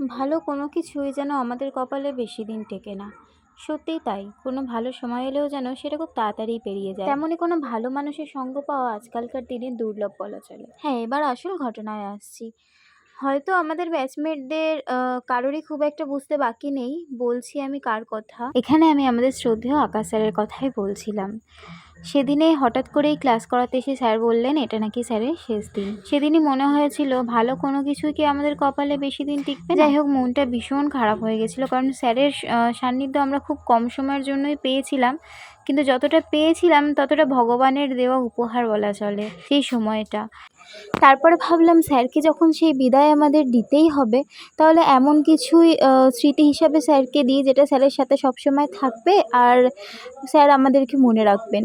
ভালো কোনো কিছুই যেন আমাদের কপালে বেশি দিন টেকে না। সত্যিই তাই, কোনো ভালো সময় এলেও যেন সেটা খুব তাড়াতাড়ি পেরিয়ে যায়। তেমনই কোনো ভালো মানুষের সঙ্গ পাওয়া আজকালকার দিনে দুর্লভ বলা চলে। হ্যাঁ এবার আসল ঘটনায় আসছি। হয়তো আমাদের ব্যাচমেটদের কারোরই খুব একটা বুঝতে বাকি নেই। বলছি আমি কার কথা? এখানে আমি আমাদের শ্রদ্ধেয় আকাশ স্যারের কথাই বলছিলাম। সেদিনে হঠাৎ করেই ক্লাস করাতে এসে স্যার বললেন, এটা নাকি স্যারের শেষ দিন। সেদিনই মনে হয়েছিল, ভালো কোনো কিছুই কি আমাদের কপালে বেশি দিন টিকবে যাই হোক, মনটা ভীষণ খারাপ হয়ে গেছিল, কারণ স্যারের সান্নিধ্য আমরা খুব কম সময়ের জন্যই পেয়েছিলাম। কিন্তু যতটা পেয়েছিলাম, ততটা ভগবানের দেওয়া উপহার বলা চলে সেই সময়টা। তারপরে ভাবলাম স্যারকে যখন সেই বিদায় আমাদের দিতেই হবে, তাহলে এমন কিছুই স্মৃতি হিসাবে স্যারকে দিই, যেটা স্যারের সাথে সবসময় থাকবে, আর স্যার আমাদেরকে মনে রাখবেন।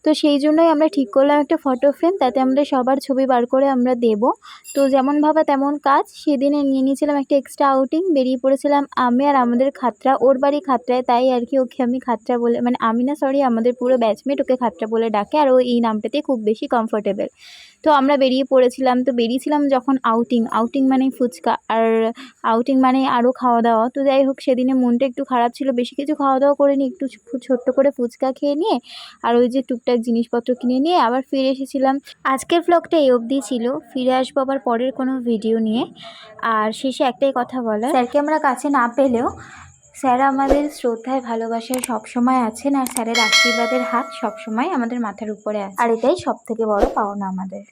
তো সেই জন্যই আমরা ঠিক করলাম একটা ফটো ফ্রেম তাতে আমরা সবার ছবি বার করে আমরা দেব। তো যেমন ভাবা তেমন কাজ, সেদিনে নিয়ে নিয়েছিলাম একটা এক্সট্রা আউটিং বেরিয়ে পড়েছিলাম আমি আর আমাদের খাতরা, ওর বাড়ি খাতরায়, তাই আর কি ওকে আমি খাতরা বলে মানে আমি না সরি আমাদের পুরো ব্যাচমেট ওকে খাতরা বলে ডাকে, আর ও এই নামটাতে খুব বেশি কমফোর্টেবল তো আমরা বেরিয়ে পড়েছিলাম, তো বেরিয়েছিলাম যখন আউটিং আউটিং মানে ফুচকা, আর আউটিং মানে আরও খাওয়া দাওয়া তো যাই হোক, সেদিনে মনটা একটু খারাপ ছিল, বেশি কিছু খাওয়া দাওয়া করে করিনি, একটু ছোট্ট করে ফুচকা খেয়ে নিয়ে, আর ওই যে টুকটাক জিনিসপত্র কিনে নিয়ে আবার ফিরে এসেছিলাম। আজকের ব্লগটা এই অবধি ছিল। ফিরে আসব আবার পরের কোনো ভিডিও নিয়ে। আর শেষে একটাই কথা বলা স্যারকে আমরা কাছে না পেলেও স্যার আমাদের শ্রদ্ধায় ভালোবাসায় সবসময় আছেন আর স্যারের আশীর্বাদের হাত সবসময় আমাদের মাথার উপরে আছে। আর এটাই সব থেকে বড় পাওনা আমাদের।